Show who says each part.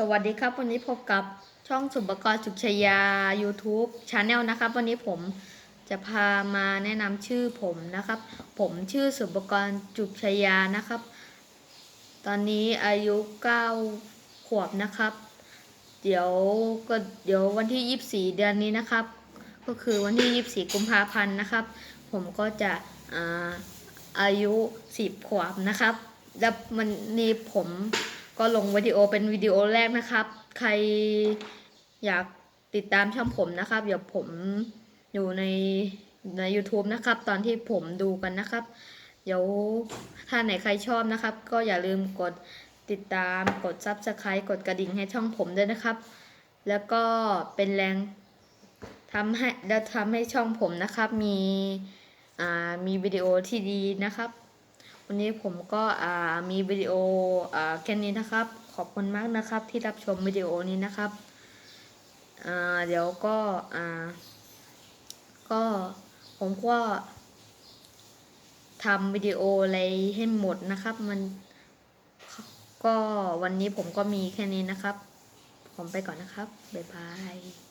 Speaker 1: สวัสดีครับ วันนี้พบกับช่องสุปกรณ์สุขชยา YouTube Channel นะครับ วันนี้ผมจะพามาแนะนำชื่อผมนะครับ ผมชื่อสุปกรณ์จุกชยานะครับ ตอนนี้อายุ 9 ขวบนะครับ เดี๋ยวก็เดี๋ยววันที่ 24 เดือนนี้นะครับ ก็คือวันที่ 24 กุมภาพันธ์นะครับ ผมก็จะอาอายุ 10 ขวบนะครับ แล้วมันนี้ผม ก็ลงวิดีโอเป็นวิดีโอแรกนะครับ ใครอยากติดตามช่องผมนะครับ เดี๋ยวผมอยู่ในใน YouTube นะครับ ตอนที่ผมดูกันนะครับ เดี๋ยวถ้าไหนใครชอบนะครับ ก็อย่าลืมกดติดตามกด Subscribe กดกระดิ่งให้ช่องผมด้วยนะครับ แล้วก็เป็นแรงทำให้แล้วทำให้ช่องผมนะครับ มีมีวิดีโอที่ดีนะครับ วันนี้ผมก็มีวิดีโออแค่นี้นะครับ ขอบคุณมากนะครับ ที่รับชมวิดีโอนี้นะครับเดี๋ยวก็ก็ผมก็ทำวิดีโออะไรให้หมดนะครับ มันก็วันนี้ผมก็มีแค่นี้นะครับ ผมไปก่อนนะครับ บ๊ายบาย